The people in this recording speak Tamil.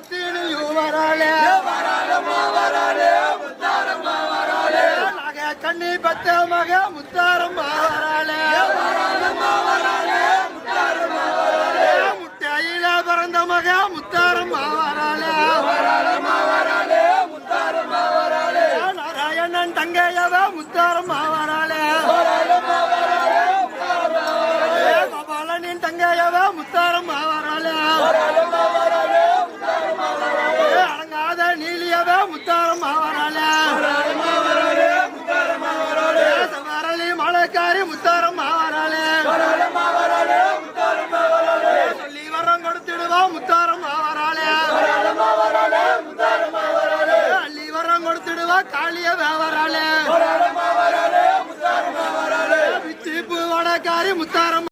பத்தினியும் வராளே வராளமா வராளே முத்தாரம்மா வராளே நகை கண்ணி நாராயணன் தங்கையவ முத்தாரம்மா வராளே வேலைக்காரி முத்தாரம் ஆவாராளே சொல்லி வரம் கொடுத்துடுவா முத்தாரம் ஆவாராளே அள்ளி வரம் கொடுத்துடுவா காளிய வேவராளே வித்து பூ வடக்காரி முத்தாரம்